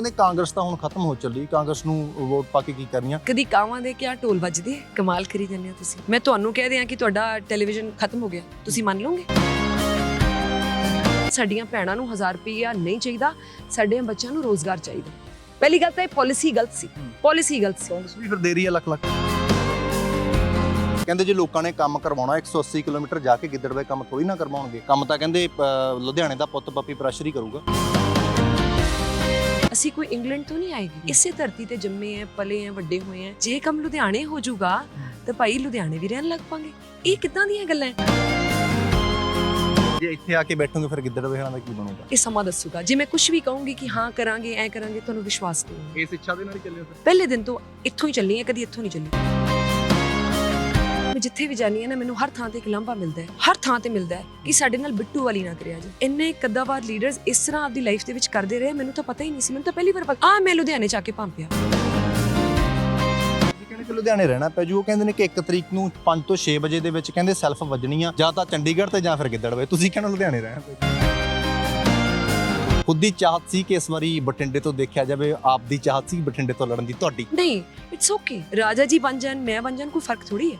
ਕਹਿੰਦੇ ਕਾਂਗਰਸ ਤਾਂ ਹੁਣ ਖਤਮ ਹੋ ਚੱਲੀ ਕਾਂਗਰਸ ਨੂੰ ਵੋਟ ਪਾ ਕੇ ਕੀ ਕਰਨੀਆਂ? ਕਦੀ ਕਾਵਾਂ ਦੇ ਕਿਆ ਢੋਲ ਵੱਜਦੇ? ਕਮਾਲ ਕਰੀ ਜਾਂਦੇ ਹੋ ਤੁਸੀਂ। ਮੈਂ ਤੁਹਾਨੂੰ ਕਹਿ ਦਿਆਂ ਕਿ ਤੁਹਾਡਾ ਟੈਲੀਵਿਜ਼ਨ ਖਤਮ ਹੋ ਗਿਆ। ਤੁਸੀਂ ਮੰਨ ਲਓਗੇ? ਸਾਡੀਆਂ ਭੈਣਾਂ ਨੂੰ 1000 ਰੁਪਈਆ ਨਹੀਂ ਚਾਹੀਦਾ ਸਾਡੇ ਬੱਚਿਆਂ ਨੂੰ ਰੋਜ਼ਗਾਰ ਚਾਹੀਦਾ। ਪਹਿਲੀ ਗੱਲ ਤਾਂ ਇਹ ਪਾਲਿਸੀ ਗਲਤ ਸੀ। ਪਾਲਿਸੀ ਗਲਤ ਸੀ। ਕਾਂਗਰਸ ਵੀ ਫਿਰ ਦੇ ਰਹੀ ਹੈ ਲੱਖ ਲੱਖ। ਕਹਿੰਦੇ ਜੇ ਲੋਕਾਂ ਨੇ ਕੰਮ ਕਰਵਾਉਣਾ 180 ਕਿਲੋਮੀਟਰ ਜਾ ਕੇ ਗਿੱਦੜਵੇ ਕੰਮ ਥੋੜੀ ਨਾ ਕਰਵਾਉਣਗੇ। ਕੰਮ ਤਾਂ ਕਹਿੰਦੇ ਲੁਧਿਆਣੇ ਦਾ ਪੁੱਤ ਪੱਪੀ ਪ੍ਰੈਸ਼ਰ ਹੀ ਕਰੂਗਾ। ਅਸੀਂ ਕੋਈ ਇੰਗਲੈਂਡ ਤੋਂ ਨਹੀਂ ਆਏਗੀ ਇਸੇ ਧਰਤੀ ਤੇ ਜੰਮੇ ਆ ਪਲੇ ਆ ਵੱਡੇ ਹੋਏ ਆ। ਜੇ ਕੰਮ ਲੁਧਿਆਣੇ ਹੋ ਜਾਊਗਾ ਤਾਂ ਭਾਈ ਲੁਧਿਆਣੇ ਵੀ ਰਹਿਣ ਲੱਗ ਪਾਂਗੇ। ਇਹ ਕਿੱਦਾਂ ਦੀਆਂ ਗੱਲਾਂ? ਜੇ ਇੱਥੇ ਆ ਕੇ ਬੈਠੋਗੇ ਫਿਰ ਗਿੱਦੜਵੇ ਵਾਲਿਆਂ ਦਾ ਕੀ ਬਣੂਗਾ? ਇਹ ਸਮਾਂ ਦੱਸੂਗਾ। ਜੇ ਮੈਂ ਕੁਝ ਵੀ ਕਹੂੰਗੀ ਕਿ ਹਾਂ ਕਰਾਂਗੇ ਐ ਕਰਾਂਗੇ ਤੁਹਾਨੂੰ ਵਿਸ਼ਵਾਸ ਨਹੀਂ ਇਸ ਇੱਛਾ ਦੇ ਨਾਲ ਹੀ ਚੱਲਿਓ ਫਿਰ? ਪਹਿਲੇ ਦਿਨ ਤੋਂ ਇੱਥੋਂ ਹੀ ਚੱਲੀ ਹਾਂ ਕਦੀ ਇੱਥੋਂ ਨਹੀਂ ਚੱਲੀ। ਜਿੱਥੇ ਵੀ ਜਾਨੀ ਹਾਂ ਨਾ ਮੈਨੂੰ ਹਰ ਥਾਂ ਤੇ ਇੱਕ ਲਾਂਭਾ ਮਿਲਦਾ ਹੈ। ਹਰ ਥਾਂ ਤੇ ਮਿਲਦਾ ਹੈ ਕਿ ਸਾਡੇ ਨਾਲ ਬਿੱਟੂ ਵਾਲੀ ਨਾ ਕਰਿਆ ਜੀ ਇੰਨੇ ਕੱਦਾਵਾਰ ਲੀਡਰਸ ਇਸ ਤਰ੍ਹਾਂ ਆਪਦੀ ਲਾਈਫ ਦੇ ਵਿੱਚ ਕਰਦੇ ਰਹੇ ਮੈਨੂੰ ਤਾਂ ਪਤਾ ਹੀ ਨਹੀਂ ਸੀ। ਮੈਨੂੰ ਤਾਂ ਪਹਿਲੀ ਵਾਰ ਪਤਾ ਆ ਮੈਂ ਲੁਧਿਆਣੇ ਜਾ ਕੇ ਕਿ ਲੁਧਿਆਣੇ ਰਹਿਣਾ ਪੈ ਜੂ? ਉਹ ਕਹਿੰਦੇ ਨੇ ਕਿ 1 ਤਰੀਕ ਨੂੰ 5 ਤੋਂ 6 ਵਜੇ ਦੇ ਵਿੱਚ ਕਹਿੰਦੇ ਸੈਲਫ ਵੱਜਣੀ ਆ ਜਾਂ ਤਾਂ ਚੰਡੀਗੜ੍ਹ ਤੇ ਜਾਂ ਫਿਰ ਗਿੱਦੜਵੇ ਤੁਸੀਂ ਕਹਿੰਦੇ ਲੁਧਿਆਣੇ ਰਹਿਣਾ ਪੈ ਖੁਦ ਦੀ ਚਾਹਤ ਸੀ ਕਿ ਇਸ ਵਾਰੀ ਬਠਿੰਡੇ ਤੋਂ ਦੇਖਿਆ ਜਾਵੇ ਆਪ ਦੀ ਚਾਹਤ ਸੀ ਬਠਿੰਡੇ ਤੋਂ ਲੜਨ ਦੀ। ਤੁਹਾਡੀ? ਨਹੀਂ ਇਟਸ ਓਕੇ ਰਾਜਾ ਜੀ ਬਣ ਜਾਣ ਮੈਂ ਬਣ ਜਾਣ ਕੋਈ ਫ਼ਰਕ ਥੋੜੀ ਹੈ।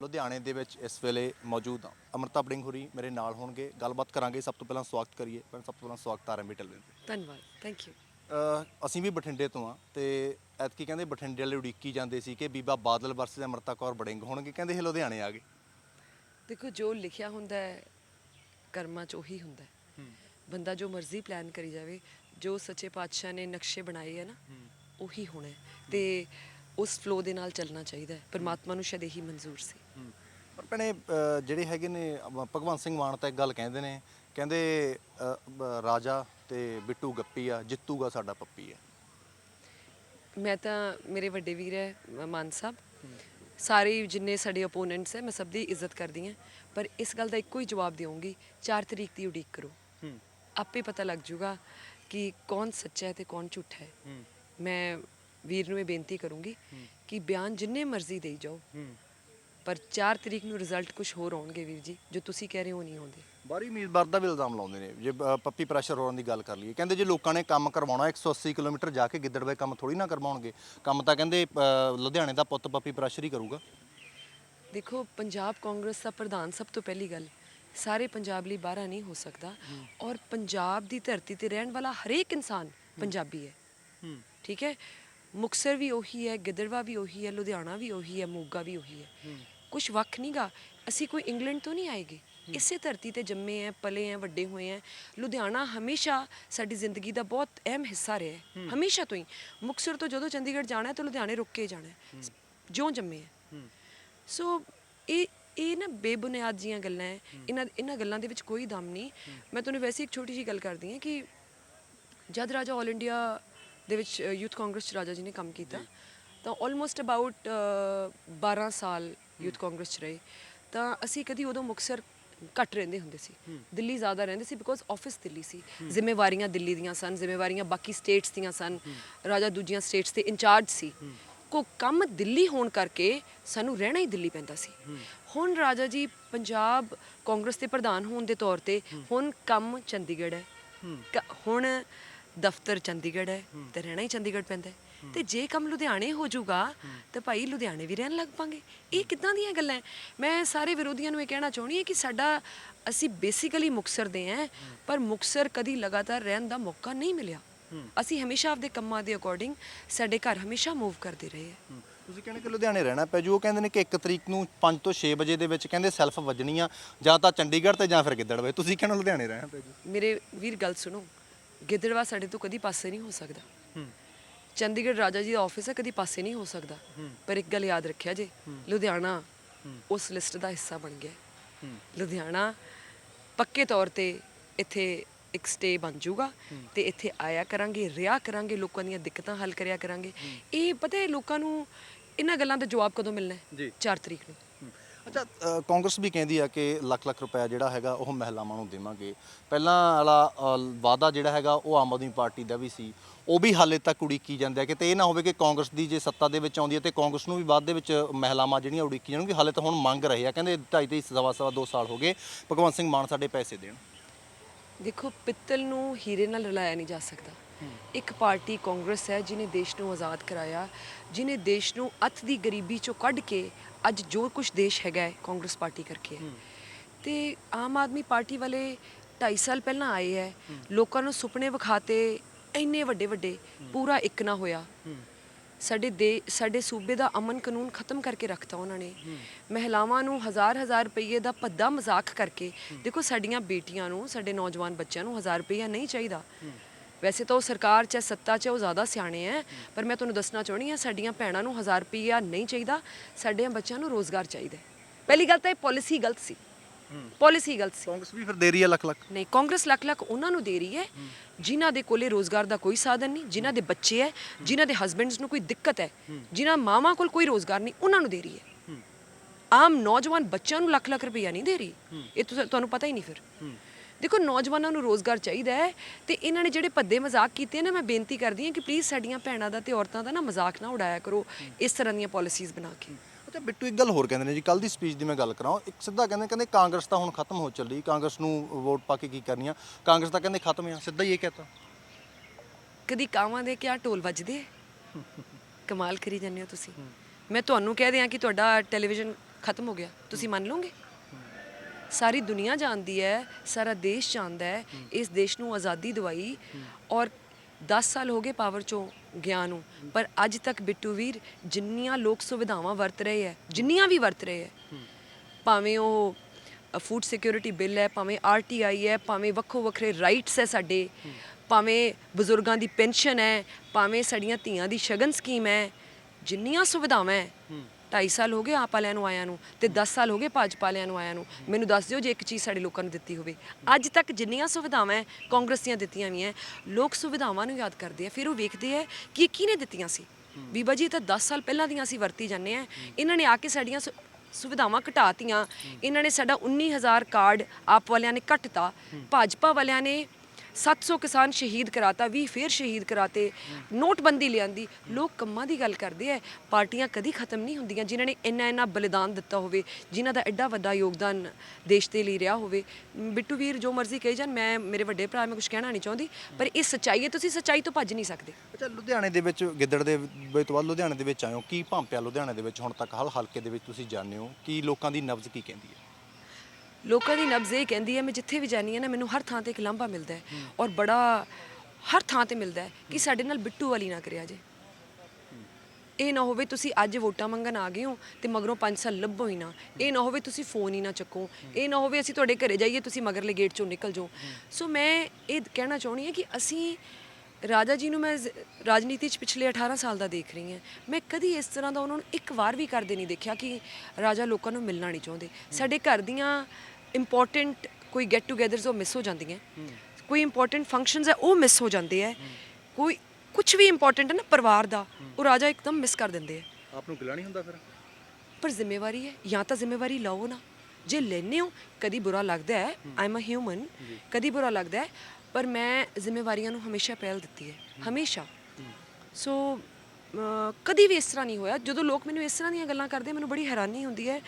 ਲੁਧਿਆਣੇ ਦੇ ਵਿੱਚ ਇਸ ਵੇਲੇ ਮੌਜੂਦ ਹਾਂ। ਅਮਰਤਾ ਬੜਿੰਗ ਹੋਰੀ ਮੇਰੇ ਨਾਲ ਹੋਣਗੇ। ਗੱਲਬਾਤ ਕਰਾਂਗੇ। ਸਭ ਤੋਂ ਪਹਿਲਾਂ ਸਵਾਗਤ ਕਰੀਏ। ਪਰ ਸਭ ਤੋਂ ਪਹਿਲਾਂ ਸਵਾਗਤ ਆ ਰੰਬੀ ਟੈਲੀਵਿਜ਼ਨ ਧੰਨਵਾਦ। ਥੈਂਕ ਯੂ ਅਸੀਂ ਵੀ ਬਠਿੰਡੇ ਤੋਂ ਆ ਤੇ ਐਤਕੀ ਕਹਿੰਦੇ ਬਠਿੰਡੇ ਵਾਲੇ ਉਡੀਕੀ ਜਾਂਦੇ ਸੀ ਕਿ ਬੀਬਾ ਬਾਦਲ ਵਰਸਸ ਅਮਰਤਾ ਕੌਰ ਬੜਿੰਗ ਹੋਣਗੇ। ਕਹਿੰਦੇ ਇਹ ਲੁਧਿਆਣੇ ਆ ਗਏ। ਦੇਖੋ ਜੋ ਲਿਖਿਆ ਹੁੰਦਾ ਹੈ ਕਰਮਾਂ ਚ ਉਹੀ ਹੁੰਦਾ ਹੈ। ਬੰਦਾ ਜੋ ਮਰਜ਼ੀ ਪਲਾਨ ਕਰੀ ਜਾਵੇ ਜੋ ਸੱਚੇ ਪਾਤਸ਼ਾਹ ਨੇ ਨਕਸ਼ੇ ਬਣਾਏ ਹੈ ਨਾ ਉਹੀ ਹੋਣਾ ਤੇ ਉਸ ਫਲੋ ਦੇ ਨਾਲ ਚੱਲਣਾ ਚਾਹੀਦਾ ਹੈ। ਪਰਮਾਤਮਾ ਨੂੰ ਸ਼ਾਇਦ ਇਹੀ ਮਨਜ਼ੂਰ ਸੀ। ਪਰ ਭੈਣੇ ਜਿਹੜੇ ਹੈਗੇ ਨੇ ਭਗਵੰਤ ਸਿੰਘ ਮਾਨ ਤਾਂ ਇੱਕ ਗੱਲ ਕਹਿੰਦੇ ਨੇ ਕਹਿੰਦੇ ਬ- ਰਾਜਾ ਤੇ ਬਿੱਟੂ ਗੱਪੀ ਆ ਜਿੱਤੂਗਾ ਸਾਡਾ ਪੱਪੀ ਆ। ਮੈਂ ਤਾਂ ਮੇਰੇ ਵੱਡੇ ਵੀਰ ਹੈ ਮ- ਮਾਨ ਸਾਹਿਬ। ਸਾਰੇ ਜਿੰਨੇ ਸਾਡੇ ਓਪੋਨੈਂਟਸ ਹੈ ਮੈਂ ਸਭ ਦੀ ਇੱਜ਼ਤ ਕਰਦੀ ਹਾਂ। ਪਰ ਇਸ ਗੱਲ ਦਾ ਇੱਕੋ ਹੀ ਜਵਾਬ ਦੇਵਾਂਗੀ 4 ਤਰੀਕ ਦੀ ਉਡੀਕ ਕਰੋ। ਆਪੇ ਪਤਾ ਲੱਗ ਜਾਊਗਾ ਕਿ ਕੌਣ ਸੱਚਾ ਹੈ ਤੇ ਕੌਣ ਝੂਠਾ ਹੈ। ਮੈਂ ਵੀਰ ਨੂੰ ਇਹ ਬੇਨਤੀ ਕਰੂੰਗੀ ਕਿ ਬਿਆਨ ਜਿੰਨੇ ਮਰਜ਼ੀ ਦੇਈ ਜਾਓ। ਪਰ 4 ਤਰੀਕ ਨੂੰ ਰਿਜ਼ਲਟ ਕੁਝ ਹੋਰ ਆਉਣਗੇ ਵੀਰ ਜੀ ਜੋ ਤੁਸੀਂ ਕਹਿ ਰਹੇ ਹੋ ਨਹੀਂ ਆਉਂਦੇ। ਬਾਰੀ ਉਮੀਦਵਾਰ ਦਾ ਵੀ ਇਲਜ਼ਾਮ ਲਾਉਂਦੇ ਨੇ। ਜੇ ਪੱਪੀ ਪ੍ਰੈਸ਼ਰ ਹੋਣ ਦੀ ਗੱਲ ਕਰ ਲਈਏ। ਕਹਿੰਦੇ ਜੇ ਲੋਕਾਂ ਨੇ ਕੰਮ ਕਰਵਾਉਣਾ 180 ਕਿਲੋਮੀਟਰ ਜਾ ਕੇ ਗਿੱਦੜਵੇ ਕੰਮ ਥੋੜੀ ਨਾ ਕਰਵਾਉਣਗੇ। ਕੰਮ ਤਾਂ ਕਹਿੰਦੇ ਲੁਧਿਆਣੇ ਦਾ ਪੁੱਤ ਪੱਪੀ ਪ੍ਰੈਸ਼ਰ ਹੀ ਕਰੂਗਾ। ਦੇਖੋ ਪੰਜਾਬ ਕਾਂਗਰਸ ਦਾ ਪ੍ਰਧਾਨ ਸਭ ਤੋਂ ਪਹਿਲੀ ਗੱਲ ਸਾਰੇ ਪੰਜਾਬ ਲਈ ਬਾਹਰਾ ਨਹੀਂ ਹੋ ਸਕਦਾ। ਔਰ ਪੰਜਾਬ ਦੀ ਧਰਤੀ ਤੇ ਰਹਿਣ ਵਾਲਾ ਹਰੇਕ ਇਨਸਾਨ ਪੰਜਾਬੀ ਹੈ। ਠੀਕ ਹੈ? ਮੁਕਸਰ ਵੀ ਉਹੀ ਹੈ ਗਿੱਦੜਵਾ ਵੀ ਉਹੀ ਹੈ ਲੁਧਿਆਣਾ ਵੀ ਉਹੀ ਹੈ ਮੋਗਾ ਵੀ ਉਹੀ ਹੈ। ਕੁਝ ਵੱਖ ਨਹੀਂਗਾ ਅਸੀਂ ਕੋਈ ਇੰਗਲੈਂਡ ਤੋਂ ਨਹੀਂ ਆਏਗੇ। ਇਸੇ ਧਰਤੀ ਤੇ ਜੰਮੇ ਆ ਪਲੇ ਆ ਵੱਡੇ ਹੋਏ ਆ ਲੁਧਿਆਣਾ ਹਮੇਸ਼ਾ ਸਾਡੀ ਜ਼ਿੰਦਗੀ ਦਾ ਬਹੁਤ ਅਹਿਮ ਹਿੱਸਾ ਰਿਹਾ ਹੈ। ਹਮੇਸ਼ਾ ਤੋਂ ਹੀ। ਮੁਕਸਰ ਤੋਂ ਜਦੋਂ ਚੰਡੀਗੜ੍ਹ ਜਾਣਾ ਹੈ ਤਾਂ ਲੁਧਿਆਣੇ ਰੁੱਕ ਕੇ ਜਾਣਾ ਜਿਉਂ ਜੰਮੇ ਆ ਸੋ ਇਹ ਇਹ ਨਾ ਬੇਬੁਨਿਆਦ ਜੀਆਂ ਗੱਲਾਂ ਹੈ। ਇਹਨਾਂ ਇਹਨਾਂ ਗੱਲਾਂ ਦੇ ਵਿੱਚ ਕੋਈ ਦਮ ਨਹੀਂ ਮੈਂ ਤੁਹਾਨੂੰ ਵੈਸੇ ਇੱਕ ਛੋਟੀ ਜੀ ਗੱਲ ਕਰਦੀ ਹਾਂ ਕਿ ਜਦ ਰਾਜਾ 올 ਇੰਡੀਆ ਦੇ ਵਿੱਚ ਯੂਥ ਕਾਂਗਰਸ ਚ ਰਾਜਾ ਜੀ ਨੇ ਕੰਮ ਕੀਤਾ। ਤਾਂ ਆਲਮੋਸਟ ਅਬਾਊਟ 12 ਸਾਲ ਯੂਥ ਕਾਂਗਰਸ ਚ ਰਹੇ। ਤਾਂ ਅਸੀਂ ਕਦੀ ਉਦੋਂ ਮੁਕਸਰ ਘੱਟ ਰਹਿੰਦੇ ਹੁੰਦੇ ਸੀ। ਦਿੱਲੀ ਜ਼ਿਆਦਾ ਰਹਿੰਦੇ ਸੀ ਬਿਕੋਜ਼ ਆਫਿਸ ਦਿੱਲੀ ਸੀ। ਜ਼ਿੰਮੇਵਾਰੀਆਂ ਦਿੱਲੀ ਦੀਆਂ ਸਨ ਜ਼ਿੰਮੇਵਾਰੀਆਂ ਬਾਕੀ ਸਟੇਟਸ ਦੀਆਂ ਸਨ। ਰਾਜਾ ਦੂਜੀਆਂ ਸਟੇਟਸ ਤੇ ਇੰਚਾਰਜ ਸੀ। ਕੋ ਕੰਮ ਦਿੱਲੀ ਹੋਣ ਕਰਕੇ ਸਾਨੂੰ ਰਹਿਣਾ ਹੀ ਦਿੱਲੀ ਪੈਂਦਾ ਸੀ। ਹੁਣ ਰਾਜਾ ਜੀ ਪੰਜਾਬ ਕਾਂਗਰਸ ਦੇ ਪ੍ਰਧਾਨ ਹੋਣ ਦੇ ਤੌਰ ਤੇ ਹੁਣ ਕੰਮ ਚੰਡੀਗੜ੍ਹ ਹੈ। ਹੁਣ ਦਫ਼ਤਰ ਚੰਡੀਗੜ੍ਹ ਹੈ ਤੇ ਰਹਿਣਾ ਹੀ ਚੰਡੀਗੜ੍ਹ ਪੈਂਦਾ ਹੈ। ਤੇ ਜੇ ਕੰਮ ਲੁਧਿਆਣੇ ਹੋ ਜਾਊਗਾ ਤਾਂ ਭਾਈ ਲੁਧਿਆਣੇ ਵੀ ਰਹਿਣ ਲੱਗ ਪਾਂਗੇ। ਇਹ ਕਿੱਦਾਂ ਦੀਆਂ ਗੱਲਾਂ ਹੈ? ਮੈਂ ਸਾਰੇ ਵਿਰੋਧੀਆਂ ਨੂੰ ਇਹ ਕਹਿਣਾ ਚਾਹੁੰਦੀ ਹਾਂ ਕਿ ਸਾਡਾ ਅਸੀਂ ਬੇਸਿਕਲੀ ਮੁਕਸਰ ਦੇ ਹਾਂ ਪਰ ਮੁਕਸਰ ਕਦੀ ਲਗਾਤਾਰ ਰਹਿਣ ਦਾ ਮੌਕਾ ਨਹੀਂ ਮਿਲਿਆ। ਅਸੀਂ ਹਮੇਸ਼ਾ ਆਪਦੇ ਕੰਮਾਂ ਦੇ ਅਕੋਰਡਿੰਗ ਸਾਡੇ ਘਰ ਹਮੇਸ਼ਾ ਮੂਵ ਕਰਦੇ ਰਹੇ ਹਾਂ। ਤੁਸੀਂ ਕਹਿੰਦੇ ਕਿ ਲੁਧਿਆਣੇ ਰਹਿਣਾ ਪੈ ਜੂ ਉਹ ਕਹਿੰਦੇ ਨੇ ਕਿ 1 ਤਰੀਕ ਨੂੰ 5 ਤੋਂ 6 ਵਜੇ ਦੇ ਵਿੱਚ ਕਹਿੰਦੇ ਸੈਲਫ ਵੱਜਣੀ ਆ ਜਾਂ ਤਾਂ ਚੰਡੀਗੜ੍ਹ ਤੇ ਜਾਂ ਫਿਰ ਗਿੱਦੜਵੇ ਤੁਸੀਂ ਕਹਿੰਦੇ ਲੁਧਿਆਣੇ ਰਹਿਣਾ ਪੈ ਜੂ? ਮੇਰੇ ਵੀਰ ਗੱਲ ਸੁਣੋ। ਗਿੱਦੜਵਾ ਸਾਡੇ ਤੋਂ ਕਦੀ ਪਾਸੇ ਨਹੀਂ ਹੋ ਸਕਦਾ। ਚੰਡੀਗੜ੍ਹ ਰਾਜਾ ਜੀ ਦਾ ਆਫਿਸ ਹੈ ਕਦੀ ਪਾਸੇ ਨਹੀਂ ਹੋ ਸਕਦਾ। ਪਰ ਇੱਕ ਗੱਲ ਯਾਦ ਰੱਖਿਆ ਜੇ ਲੁਧਿਆਣਾ ਉਸ ਲਿਸਟ ਦਾ ਹਿੱਸਾ ਬਣ ਗਿਆ। ਲੁਧਿਆਣਾ ਪੱਕੇ ਤੌਰ ਤੇ ਇੱਥੇ ਇੱਕ ਸਟੇ ਬਣ ਜਾਊਗਾ ਤੇ ਇੱਥੇ ਆਇਆ ਕਰਾਂਗੇ ਰਿਹਾ ਕਰਾਂਗੇ ਲੋਕਾਂ ਦੀਆਂ ਦਿੱਕਤਾਂ ਹੱਲ ਕਰਿਆ ਕਰਾਂਗੇ। ਇਹ ਪਤਾ ਹੈ ਲੋਕਾਂ ਨੂੰ ਇਹਨਾਂ ਗੱਲਾਂ ਦਾ ਜਵਾਬ ਕਦੋਂ ਮਿਲਣਾ ਹੈ? ਜੀ। 4 ਤਰੀਕ ਨੂੰ। ਅੱਛਾ ਅ, ਕਾਂਗਰਸ ਵੀ ਕਹਿੰਦੀ ਆ ਕਿ ਲੱਖ ਲੱਖ ਰੁਪਏ ਜਿਹੜਾ ਹੈਗਾ ਉਹ ਮਹਿਲਾਵਾਂ ਨੂੰ ਦੇਵਾਂਗੇ। ਪਹਿਲਾਂ ਵਾਲਾ ਅ, ਵਾਅਦਾ ਜਿਹੜਾ ਹੈਗਾ ਉਹ ਆਮ ਆਦਮੀ ਪਾਰਟੀ ਦਾ ਵੀ ਸੀ। ਉਹ ਵੀ ਹਾਲੇ ਤੱਕ ਉਡੀਕੀ ਜਾਂਦੇ ਆ ਕਿਤੇ ਇਹ ਨਾ ਹੋਵੇ ਕਿ ਕਾਂਗਰਸ ਦੀ ਜੇ ਸੱਤਾ ਦੇ ਵਿੱਚ ਆਉਂਦੀ ਹੈ ਤੇ ਕਾਂਗਰਸ ਨੂੰ ਵੀ ਬਾਅਦ ਦੇ ਵਿੱਚ ਮਹਿਲਾਵਾਂ ਜਿਹੜੀਆਂ ਉਡੀਕੀ ਜਾਣਗੀਆਂ ਹਾਲੇ ਤਾਂ ਹੁਣ ਮੰਗ ਰਹੇ ਆ। ਕਹਿੰਦੇ ਢਾਈ ਢਾਈ ਸਵਾ ਸਵਾ ਦੋ ਸਾਲ ਹੋ ਗਏ ਭਗਵੰਤ ਸਿੰਘ ਮਾਨ ਸਾਡੇ ਪੈਸੇ ਦੇਣ। ਦੇਖੋ ਪਿੱਤਲ ਨੂੰ ਹੀਰੇ ਨਾਲ ਰਲਾਇਆ ਨਹੀਂ ਜਾ ਸਕਦਾ। ਇੱਕ ਪਾਰਟੀ ਕਾਂਗਰਸ ਹੈ ਜਿਨੇ ਦੇਸ਼ ਨੂੰ ਆਜ਼ਾਦ ਕਰਾਇਆ ਜਿਨੇ ਦੇਸ਼ ਨੂੰ ਅੱਤ ਦੀ ਗਰੀਬੀ ਚੋਂ ਕੱਢ ਕੇ ਅੱਜ ਜੋ ਕੁਝ ਦੇਸ਼ ਹੈਗਾ ਹੈ, ਕਾਂਗਰਸ ਪਾਰਟੀ ਕਰਕੇ ਹੈ। ਤੇ ਆਮ ਆਦਮੀ ਪਾਰਟੀ ਵਾਲੇ 2.5 ਸਾਲ ਪਹਿਲਾਂ ਆਏ ਹੈ, ਲੋਕਾਂ ਨੂੰ ਸੁਪਨੇ ਵਿਖਾਤੇ ਇੰਨੇ ਵੱਡੇ ਵੱਡੇ, ਪੂਰਾ ਇੱਕ ਨਾ ਹੋਇਆ। ਸਾਡੇ ਦੇ, ਸਾਡੇ ਸੂਬੇ ਦਾ ਅਮਨ ਕਾਨੂੰਨ ਖਤਮ ਕਰਕੇ ਰੱਖਤਾ ਉਹਨਾਂ ਨੇ। ਮਹਿਲਾਵਾਂ ਨੂੰ ਹਜ਼ਾਰ ਹਜ਼ਾਰ ਰੁਪਏ ਦਾ ਭੱਦਾ ਮਜ਼ਾਕ ਕਰਕੇ, ਦੇਖੋ ਸਾਡੀਆਂ ਬੇਟੀਆਂ ਨੂੰ, ਸਾਡੇ ਨੌਜਵਾਨ ਬੱਚਿਆਂ ਨੂੰ ਹਜ਼ਾਰ ਰੁਪਈਆ ਨਹੀਂ ਚਾਹੀਦਾ। ਵੈਸੇ ਤਾਂ ਉਹ ਸਰਕਾਰ ਚ ਸੱਤਾ ਚ ਉਹ ਜ਼ਿਆਦਾ ਸਿਆਣੇ ਹੈ ਪਰ ਮੈਂ ਤੁਹਾਨੂੰ ਦੱਸਣਾ ਚਾਹਣੀ ਹਾਂ ਸਾਡੀਆਂ ਭੈਣਾਂ ਨੂੰ ਹਜ਼ਾਰ ਰੁਪਈਆ ਨਹੀਂ ਚਾਹੀਦਾ ਸਾਡੇ ਬੱਚਿਆਂ ਨੂੰ ਰੋਜ਼ਗਾਰ ਚਾਹੀਦਾ। ਪਹਿਲੀ ਗੱਲ ਤਾਂ ਇਹ ਪਾਲਿਸੀ ਗਲਤ ਸੀ। ਪਾਲਿਸੀ ਗਲਤ ਸੀ। ਕਾਂਗਰਸ ਵੀ ਫਿਰ ਦੇ ਰਹੀ ਹੈ ਲੱਖ ਲੱਖ। ਨਹੀਂ ਕਾਂਗਰਸ ਲੱਖ ਲੱਖ ਉਹਨਾਂ ਨੂੰ ਦੇ ਰਹੀ ਹੈ ਜਿਨ੍ਹਾਂ ਦੇ ਕੋਲੇ ਰੋਜ਼ਗਾਰ ਦਾ ਕੋਈ ਸਾਧਨ ਨਹੀਂ ਜਿਨ੍ਹਾਂ ਦੇ ਬੱਚੇ ਹੈ ਜਿਨ੍ਹਾਂ ਦੇ ਹਸਬੈਂਡਸ ਨੂੰ ਕੋਈ ਦਿੱਕਤ ਹੈ ਜਿਨ੍ਹਾਂ ਮਾਵਾਂ ਕੋਲ ਕੋਈ ਰੋਜ਼ਗਾਰ ਨਹੀਂ ਉਹਨਾਂ ਨੂੰ ਦੇ ਰਹੀ ਹੈ। ਆਮ ਨੌਜਵਾਨ ਬੱਚਿਆਂ ਨੂੰ ਲੱਖ ਲੱਖ ਰੁਪਈਆ ਨਹੀਂ ਦੇ ਰਹੀ। ਇਹ ਤੁਹਾਨੂੰ ਪਤਾ ਹੀ ਨਹੀਂ ਫਿਰ। ਦੇਖੋ ਨੌਜਵਾਨਾਂ ਨੂੰ ਰੋਜ਼ਗਾਰ ਚਾਹੀਦਾ ਹੈ ਤੇ ਇਹਨਾਂ ਨੇ ਜਿਹੜੇ ਭੱਦੇ ਮਜ਼ਾਕ ਕੀਤੇ ਨੇ ਮੈਂ ਬੇਨਤੀ ਕਰਦੀ ਹਾਂ ਕਿ ਪਲੀਜ਼ ਸਾਡੀਆਂ ਭੈਣਾਂ ਦਾ ਤੇ ਔਰਤਾਂ ਦਾ ਨਾ ਮਜ਼ਾਕ ਨਾ ਉਡਾਇਆ ਕਰੋ ਇਸ ਤਰ੍ਹਾਂ ਦੀਆਂ ਪਾਲਿਸੀਜ਼ ਬਣਾ ਕੇ। ਅੱਛਾ ਬਿੱਟੂ ਇੱਕ ਗੱਲ ਹੋਰ ਕਹਿੰਦੇ ਨੇ ਜੀ ਕੱਲ ਦੀ ਸਪੀਚ ਦੀ ਮੈਂ ਗੱਲ ਕਰਾਂ। ਇੱਕ ਸਿੱਧਾ ਕਹਿੰਦੇ ਕਹਿੰਦੇ ਕਾਂਗਰਸ ਤਾਂ ਹੁਣ ਖਤਮ ਹੋ ਚੱਲੀ ਕਾਂਗਰਸ ਨੂੰ ਵੋਟ ਪਾ ਕੇ ਕੀ ਕਰਨੀ ਆ? ਕਾਂਗਰਸ ਤਾਂ ਕਹਿੰਦੇ ਖਤਮ ਆ ਸਿੱਧਾ ਹੀ ਇਹ ਕਹਤਾ। ਕਦੀ ਕਾਵਾਂ ਦੇ ਕਿਆ ਢੋਲ ਵੱਜਦੇ? ਕਮਾਲ ਕਰੀ ਜਾਂਦੇ ਹੋ ਤੁਸੀਂ। ਮੈਂ ਤੁਹਾਨੂੰ ਕਹਿ ਦਿਆਂ ਕਿ ਤੁਹਾਡਾ ਟੈਲੀਵਿਜ਼ਨ ਖਤਮ ਹੋ ਗਿਆ। ਤੁਸੀਂ ਮੰਨ ਲਓਗੇ? ਸਾਰੀ ਦੁਨੀਆ ਜਾਣਦੀ ਹੈ, ਸਾਰਾ ਦੇਸ਼ ਜਾਣਦਾ ਹੈ, ਇਸ ਦੇਸ਼ ਨੂੰ ਆਜ਼ਾਦੀ ਦਵਾਈ ਔਰ 10 ਸਾਲ ਹੋ ਗਏ ਪਾਵਰ ਚੋਂ ਗਿਆ ਨੂੰ, ਪਰ ਅੱਜ ਤੱਕ ਬਿੱਟੂ ਵੀਰ ਜਿੰਨੀਆਂ ਲੋਕ ਸੁਵਿਧਾਵਾਂ ਵਰਤ ਰਹੇ ਹੈ, ਜਿੰਨੀਆਂ ਵੀ ਵਰਤ ਰਹੇ ਹੈ, ਭਾਵੇਂ ਉਹ ਫੂਡ ਸਿਕਿਉਰਿਟੀ ਬਿੱਲ ਹੈ, ਭਾਵੇਂ ਆਰਟੀਆਈ ਹੈ, ਭਾਵੇਂ ਵੱਖੋ ਵੱਖਰੇ ਰਾਈਟਸ ਹੈ ਸਾਡੇ, ਭਾਵੇਂ ਬਜ਼ੁਰਗਾਂ ਦੀ ਪੈਨਸ਼ਨ ਹੈ, ਭਾਵੇਂ ਸਾਡੀਆਂ ਧੀਆਂ ਦੀ ਸ਼ਗਨ ਸਕੀਮ ਹੈ, ਜਿੰਨੀਆਂ ਸੁਵਿਧਾਵਾਂ ਹੈ 2.5 ਸਾਲ ਹੋ ਗਏ ਆਪ ਵਾਲਿਆਂ ਨੂੰ ਆਇਆਂ ਨੂੰ ਤੇ 10 ਸਾਲ ਹੋ ਗਏ ਭਾਜਪਾ ਵਾਲਿਆਂ ਨੂੰ ਆਇਆਂ ਨੂੰ। ਮੈਨੂੰ ਦੱਸ ਦਿਓ ਜੇ ਇੱਕ ਚੀਜ਼ ਸਾਡੇ ਲੋਕਾਂ ਨੂੰ ਦਿੱਤੀ ਹੋਵੇ। ਅੱਜ ਤੱਕ ਜਿੰਨੀਆਂ ਸੁਵਿਧਾਵਾਂ ਹੈ, ਕਾਂਗਰਸ ਦੀਆਂ ਦਿੱਤੀਆਂ ਵੀ ਹੈ, ਲੋਕ ਸੁਵਿਧਾਵਾਂ ਨੂੰ ਯਾਦ ਕਰਦੇ ਆ, ਫਿਰ ਉਹ ਵੇਖਦੇ ਆ ਕਿ ਇਹ ਕਿਹਨੇ ਦਿੱਤੀਆਂ ਸੀ। ਬੀਬਾ ਜੀ, ਇਹ ਤਾਂ 10 ਸਾਲ ਪਹਿਲਾਂ ਦੀਆਂ ਅਸੀਂ ਵਰਤੀ ਜਾਂਦੇ ਆ। ਇਹਨਾਂ ਨੇ ਆ ਕੇ ਸਾਡੀਆਂ ਸੁ- ਸੁਵਿਧਾਵਾਂ ਘਟਾਤੀਆਂ। ਇਹਨਾਂ ਨੇ ਸਾਡਾ 19000 ਕਾਰਡ ਆਪ ਵਾਲਿਆਂ ਨੇ ਕੱਟਤਾ ਭਾਜਪਾ ਵਾਲਿਆਂ ਨੇ 700 ਕਿਸਾਨ ਸ਼ਹੀਦ ਕਰਾਤਾ 20 ਫੇਰ ਸ਼ਹੀਦ ਕਰਾਤੇ, ਨੋਟਬੰਦੀ ਲਿਆਂਦੀ। ਲੋਕ ਕੰਮਾਂ ਦੀ ਗੱਲ ਕਰਦੇ ਐ, ਪਾਰਟੀਆਂ ਕਦੀ ਖਤਮ ਨਹੀਂ ਹੁੰਦੀਆਂ ਜਿਨ੍ਹਾਂ ਨੇ ਇੰਨਾ ਇੰਨਾ ਬਲੀਦਾਨ ਦਿੱਤਾ ਹੋਵੇ, ਜਿਨ੍ਹਾਂ ਦਾ ਐਡਾ ਵੱਡਾ ਯੋਗਦਾਨ ਦੇਸ਼ ਦੇ ਲਈ ਰਿਹਾ ਹੋਵੇ। ਬਿੱਟੂ ਵੀਰ, ਜੋ ਮਰਜ਼ੀ ਕਹੇ ਜਾਣ, ਮੈਂ, ਮੇਰੇ ਵੱਡੇ ਭਰਾ, ਮੈਂ ਕੁਝ ਕਹਿਣਾ ਨਹੀਂ ਚਾਹੁੰਦੀ, ਪਰ ਇਹ ਸੱਚਾਈ ਹੈ ਤੁਸੀਂ ਸੱਚਾਈ ਤੋਂ ਭੱਜ ਨਹੀਂ ਸਕਦੇ। ਅੱਛਾ, ਲੁਧਿਆਣੇ ਦੇ ਵਿੱਚ, ਗਿੱਦੜ ਦੇ ਵੇ ਤੋਂ ਬਾਅਦ ਲੁਧਿਆਣੇ ਦੇ ਵਿੱਚ ਆਇਓ ਕੀ ਭਾਂਪਿਆ ਲੁਧਿਆਣੇ ਦੇ ਵਿੱਚ ਹੁਣ ਤੱਕ ਹਰ ਹਲਕੇ ਦੇ ਵਿੱਚ ਤੁਸੀਂ ਜਾਣਦੇ ਹੋ, ਕੀ ਲੋਕਾਂ ਦੀ ਨਬਜ਼ ਕੀ ਕਹਿੰਦੀ ਹੈ ਲੋਕਾਂ ਦੀ ਨਬਜ਼ ਇਹ ਕਹਿੰਦੀ ਹੈ, ਮੈਂ ਜਿੱਥੇ ਵੀ ਜਾਨੀ ਹਾਂ ਨਾ, ਮੈਨੂੰ ਹਰ ਥਾਂ ਤੇ ਇੱਕ ਲਾਂਭਾ ਮਿਲਦਾ ਹੈ ਔਰ ਬੜਾ ਹਰ ਥਾਂ ਤੇ ਮਿਲਦਾ ਹੈ ਕਿ ਸਾਡੇ ਨਾਲ ਬਿੱਟੂ ਵਾਲੀ ਨਾ ਕਰਿਆ ਜੇ ਇਹ ਨਾ ਹੋਵੇ ਤੁਸੀਂ ਅੱਜ ਵੋਟਾਂ ਮੰਗਣ ਆ ਗਏ ਹੋ ਤੇ ਮਗਰੋਂ 5 ਸਾਲ ਲੱਭੋ ਹੀ ਨਾ। ਇਹ ਨਾ ਹੋਵੇ ਤੁਸੀਂ ਫੋਨ ਹੀ ਨਾ ਚੱਕੋ। ਇਹ ਨਾ ਹੋਵੇ ਅਸੀਂ ਤੁਹਾਡੇ ਘਰੇ ਜਾਈਏ, ਤੁਸੀਂ ਮਗਰਲੇ ਗੇਟ ਚੋਂ ਨਿਕਲ ਜਾਓ। ਸੋ ਮੈਂ ਇਹ ਕਹਿਣਾ ਚਾਹੁੰਦੀ ਹਾਂ ਕਿ ਅਸੀਂ ਰਾਜਾ ਜੀ ਨੂੰ ਮੈਂ ਜ਼- ਰਾਜਨੀਤੀ 'ਚ ਪਿਛਲੇ 18 ਸਾਲ ਦਾ ਦੇਖ ਰਹੀ ਹਾਂ। ਮੈਂ ਕਦੀ ਇਸ ਤਰ੍ਹਾਂ ਦਾ ਉਹਨਾਂ ਨੂੰ ਇੱਕ ਵਾਰ ਵੀ ਕਰਦੇ ਨਹੀਂ ਦੇਖਿਆ ਕਿ ਰਾਜਾ ਲੋਕਾਂ ਨੂੰ ਮਿਲਣਾ ਨਹੀਂ ਚਾਹੁੰਦੇ। ਸਾਡੇ ਘਰ ਦੀਆਂ ਇੰਪੋਰਟੈਂਟ ਕੋਈ ਗੈਟ ਟੂਗੇਦਰਸ ਉਹ ਮਿਸ ਹੋ ਜਾਂਦੀਆਂ। ਕੋਈ ਇੰਪੋਰਟੈਂਟ ਫੰਕਸ਼ਨਸ ਹੈ ਉਹ ਮਿਸ ਹੋ ਜਾਂਦੇ ਹੈ। ਕੋਈ ਕੁਝ ਵੀ ਇੰਪੋਰਟੈਂਟ ਹੈ ਨਾ ਪਰਿਵਾਰ ਦਾ ਉਹ ਰਾਜਾ ਇੱਕਦਮ ਮਿਸ ਕਰ ਦਿੰਦੇ ਹੈ। ਆਪ ਨੂੰ ਗਿਲਾ ਨਹੀਂ ਹੁੰਦਾ ਫਿਰ? ਪਰ ਜ਼ਿੰਮੇਵਾਰੀ ਹੈ ਜਾਂ ਤਾਂ ਜ਼ਿੰਮੇਵਾਰੀ ਲਓ ਨਾ। ਜੇ ਲੈਨੇ ਹੋ ਕਦੀ ਬੁਰਾ ਲੱਗਦਾ ਹੈ ਆਈ ਐਮ ਅ ਹਿਊਮਨ ਕਦੀ ਬੁਰਾ ਲੱਗਦਾ ਹੈ ਪਰ ਮੈਂ ਜ਼ਿੰਮੇਵਾਰੀਆਂ ਨੂੰ ਹਮੇਸ਼ਾ ਪਹਿਲ ਦਿੱਤੀ ਹੈ ਹਮੇਸ਼ਾ। ਸੋ ਕਦੀ ਵੀ ਇਸ ਤਰ੍ਹਾਂ ਨਹੀਂ ਹੋਇਆ। ਜਦੋਂ ਲੋਕ ਮੈਨੂੰ ਇਸ ਤਰ੍ਹਾਂ ਦੀਆਂ ਗੱਲਾਂ ਕਰਦੇ ਮੈਨੂੰ ਬੜੀ ਹੈਰਾਨੀ ਹੁੰਦੀ ਹੈ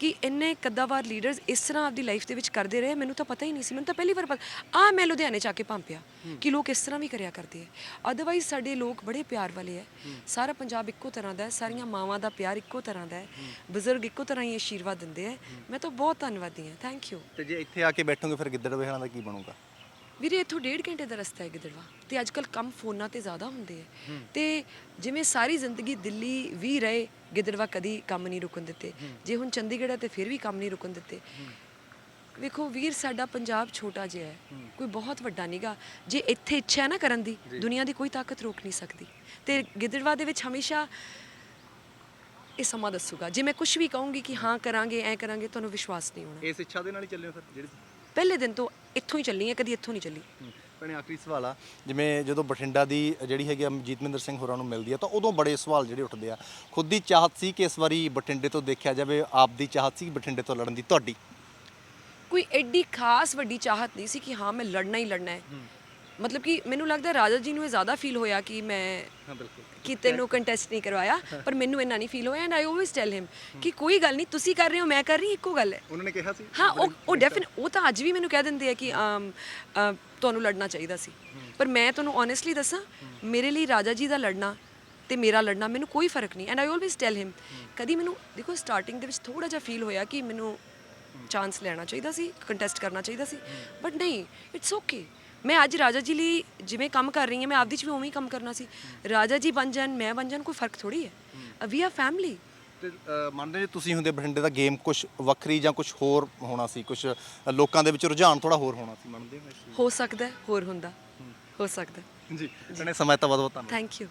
ਕਿ ਇੰਨੇ ਕੱਦਾਵਾਰ ਲੀਡਰਸ ਇਸ ਤਰ੍ਹਾਂ ਆਪਦੀ ਲਾਈਫ ਦੇ ਵਿੱਚ ਕਰਦੇ ਰਹੇ। ਮੈਨੂੰ ਤਾਂ ਪਤਾ ਹੀ ਨਹੀਂ ਸੀ। ਮੈਨੂੰ ਤਾਂ ਪਹਿਲੀ ਵਾਰ ਪਤਾ ਆ ਮੈਂ ਲੁਧਿਆਣੇ ਚ ਆ ਕੇ ਭੰਪਿਆ ਕਿ ਲੋਕ ਇਸ ਤਰ੍ਹਾਂ ਵੀ ਕਰਿਆ ਕਰਦੇ ਆ ਅਦਰਵਾਈਜ਼ ਸਾਡੇ ਲੋਕ ਬੜੇ ਪਿਆਰ ਵਾਲੇ ਹੈ। ਸਾਰਾ ਪੰਜਾਬ ਇੱਕੋ ਤਰ੍ਹਾਂ ਦਾ ਹੈ। ਸਾਰੀਆਂ ਮਾਵਾਂ ਦਾ ਪਿਆਰ ਇੱਕੋ ਤਰ੍ਹਾਂ ਦਾ ਹੈ। ਬਜ਼ੁਰਗ ਇੱਕੋ ਤਰ੍ਹਾਂ ਹੀ ਆਸ਼ੀਰਵਾਦ ਦਿੰਦੇ ਹੈ। ਮੈਂ ਤਾਂ ਬਹੁਤ ਧੰਨਵਾਦੀ ਹਾਂ। ਥੈਂਕ ਯੂ ਤੇ ਜੇ ਇੱਥੇ ਆ ਕੇ ਬੈਠੋਗੇ ਫਿਰ ਗਿੱਦੜ ਵੇਖਣਾ ਦਾ ਕੀ ਬਣੂਗਾ? ਵੀਰੇ ਇੱਥੋਂ ਡੇਢ ਘੰਟੇ ਦਾ ਰਸਤਾ ਹੈ ਗਿੱਦੜਵਾ ਤੇ ਅੱਜ ਕੱਲ ਕੰਮ ਫੋਨਾਂ ਤੇ ਜ਼ਿਆਦਾ ਹੁੰਦੇ ਹੈ। ਤੇ ਜਿਵੇਂ ਸਾਰੀ ਜ਼ਿੰਦਗੀ ਦਿੱਲੀ ਵੀ ਰਹੇ ਗਿੱਦੜਵਾ ਕਦੀ ਕੰਮ ਨਹੀਂ ਰੁਕਣ ਦਿੱਤੇ। ਜੇ ਹੁਣ ਚੰਡੀਗੜ੍ਹ ਹੈ ਤੇ ਫਿਰ ਵੀ ਕੰਮ ਨਹੀਂ ਰੁਕਣ ਦਿੱਤੇ। ਵੇਖੋ ਵੀਰ ਸਾਡਾ ਪੰਜਾਬ ਛੋਟਾ ਜਿਹਾ ਹੈ। ਕੋਈ ਬਹੁਤ ਵੱਡਾ ਨਹੀਂਗਾ ਜੇ ਇੱਥੇ ਇੱਛਾ ਹੈ ਨਾ ਕਰਨ ਦੀ ਦੁਨੀਆ ਦੀ ਕੋਈ ਤਾਕਤ ਰੋਕ ਨਹੀਂ ਸਕਦੀ। ਤੇ ਗਿੱਦੜਵਾ ਦੇ ਵਿੱਚ ਹਮੇਸ਼ਾ ਇਹ ਸਮਾਂ ਦੱਸੂਗਾ। ਜੇ ਮੈਂ ਕੁਝ ਵੀ ਕਹੂੰਗੀ ਕਿ ਹਾਂ ਕਰਾਂਗੇ ਐ ਕਰਾਂਗੇ ਤੁਹਾਨੂੰ ਵਿਸ਼ਵਾਸ ਨਹੀਂ ਹੋਣਾ। ਇਸ ਇੱਛਾ ਦੇ ਨਾਲ ਹੀ ਚੱਲਿਓ ਫਿਰ ਜਿਹੜੀ ਪਹਿਲੇ ਦਿਨ ਤੋਂ ਇੱਥੋਂ ਹੀ ਚੱਲੀ ਹੈ ਕਦੀ ਇੱਥੋਂ ਨਹੀਂ ਚੱਲੀ। ਭੈਣੇ ਆਖਰੀ ਸਵਾਲ ਆ ਜਿਵੇਂ ਜਦੋਂ ਬਠਿੰਡਾ ਦੀ ਜਿਹੜੀ ਹੈਗੀ ਆ ਜੀਤਮਿੰਦਰ ਸਿੰਘ ਹੋਰਾਂ ਨੂੰ ਮਿਲਦੀ ਆ ਤਾਂ ਉਦੋਂ ਬੜੇ ਸਵਾਲ ਜਿਹੜੇ ਉੱਠਦੇ ਆ। ਖੁਦ ਦੀ ਚਾਹਤ ਸੀ ਕਿ ਇਸ ਵਾਰੀ ਬਠਿੰਡੇ ਤੋਂ ਦੇਖਿਆ ਜਾਵੇ ਆਪ ਦੀ ਚਾਹਤ ਸੀ ਬਠਿੰਡੇ ਤੋਂ ਲੜਨ ਦੀ ਤੁਹਾਡੀ? ਕੋਈ ਐਡੀ ਖਾਸ ਵੱਡੀ ਚਾਹਤ ਨਹੀਂ ਸੀ ਕਿ ਹਾਂ ਮੈਂ ਲੜਨਾ ਹੀ ਲੜਨਾ ਹੈ। ਮਤਲਬ ਕਿ ਮੈਨੂੰ ਲੱਗਦਾ ਰਾਜਾ ਜੀ ਨੂੰ ਇਹ ਜ਼ਿਆਦਾ ਫੀਲ ਹੋਇਆ ਕਿ ਮੈਂ ਹਾਂ ਬਿਲਕੁਲ। ਕਿ ਤੈਨੂੰ ਕੰਟੈਸਟ ਨਹੀਂ ਕਰਵਾਇਆ ਪਰ ਮੈਨੂੰ ਇੰਨਾ ਨਹੀਂ ਫੀਲ ਹੋਇਆ and I always tell him ਕਿ ਕੋਈ ਗੱਲ ਨਹੀਂ ਤੁਸੀਂ ਕਰ ਰਹੇ ਹੋ ਮੈਂ ਕਰ ਰਹੀ ਇੱਕੋ ਗੱਲ ਹੈ। ਉਹਨਾਂ ਨੇ ਕਿਹਾ ਸੀ? ਹਾਂ ਉਹ ਉਹ ਡੈਫੀਨਿਟ ਉਹ ਤਾਂ ਅੱਜ ਵੀ ਮੈਨੂੰ ਕਹਿ ਦਿੰਦੇ ਆ ਕਿ ਤੁਹਾਨੂੰ ਲੜਨਾ ਚਾਹੀਦਾ ਸੀ। ਪਰ ਮੈਂ ਤੁਹਾਨੂੰ ਓਨੈਸਟਲੀ ਦੱਸਾਂ ਮੇਰੇ ਲਈ ਰਾਜਾ ਜੀ ਦਾ ਲੜਨਾ ਤੇ ਮੇਰਾ ਲੜਨਾ ਮੈਨੂੰ ਕੋਈ ਫ਼ਰਕ ਨਹੀਂ and I always tell him ਕਦੀ ਮੈਨੂੰ ਦੇਖੋ ਸਟਾਰਟਿੰਗ ਦੇ ਵਿੱਚ ਥੋੜਾ ਜਿਹਾ ਫੀਲ ਹੋਇਆ ਕਿ ਮੈਨੂੰ ਚਾਂਸ ਲੈਣਾ ਚਾਹੀਦਾ ਸੀ ਕੰਟੈਸਟ ਕਰਨਾ ਚਾਹੀਦਾ ਸੀ ਬਟ ਨਹੀਂ ਇਟਸ ਓਕੇ ਮੈਂ ਅੱਜ ਰਾਜਾ ਜੀ ਲਈ ਜਿਵੇਂ ਕੰਮ ਕਰ ਰਹੀ ਹਾਂ ਮੈਂ ਆਪਦੀ ਚ ਵੀ ਉਵੇਂ ਹੀ ਕੰਮ ਕਰਨਾ ਸੀ। ਰਾਜਾ ਜੀ ਬਣ ਜਾਣ ਮੈਂ ਬਣ ਜਾਣ ਕੋਈ ਫ਼ਰਕ ਥੋੜੀ ਹੈ। ਵੀ ਆਰ ਫੈਮਿਲੀ ਤੇ ਅ, ਮੰਨਦੇ ਜੇ ਤੁਸੀਂ ਹੁੰਦੇ ਬਠਿੰਡੇ ਦਾ ਗੇਮ ਕੁਝ ਵੱਖਰੀ ਜਾਂ ਕੁਝ ਹੋਰ ਹੋਣਾ ਸੀ ਕੁਝ ਲੋਕਾਂ ਦੇ ਵਿੱਚ ਰੁਝਾਨ ਥੋੜਾ ਹੋਰ ਹੋਣਾ ਸੀ ਮੰਨਦੇ ਹੋ ਇਸ ਹੋ ਸਕਦਾ ਹੈ, ਹੋਰ ਹੁੰਦਾ। ਹੋ। ਸਕਦਾ। ਚੀਜ਼? ਜੀ ਭੈਣੇ ਸਮਾਂ ਤਾਂ ਬਹੁਤ ਬਹੁਤ ਧੰਨਵਾਦ। ਥੈਂਕ ਯੂ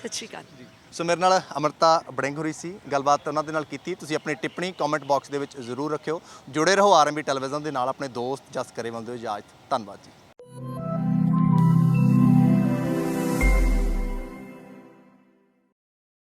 ਸਤਿ ਸ਼੍ਰੀ ਅਕਾਲ। ਸੋ ਮੇਰੇ ਨਾਲ ਅਮਰਤਾ ਬੜਿੰਗ ਹੋਰੀ ਸੀ। ਗੱਲਬਾਤ ਉਹਨਾਂ ਦੇ ਨਾਲ ਕੀਤੀ। ਤੁਸੀਂ ਆਪਣੀ ਟਿੱਪਣੀ ਕਮੈਂਟ ਬਾਕਸ ਦੇ ਵਿੱਚ ਜ਼ਰੂਰ ਰੱਖਿਓ। ਜੁੜੇ ਰਹੋ ਆਰਐਮਬੀ ਟੈਲੀਵਿਜ਼ਨ ਦੇ ਨਾਲ। ਆਪਣੇ ਦੋਸਤ ਜਸ ਕਰੇਵਲ ਦੇ ਇਜਾਜ਼ਤ ਧੰਨਵਾਦ ਜੀ।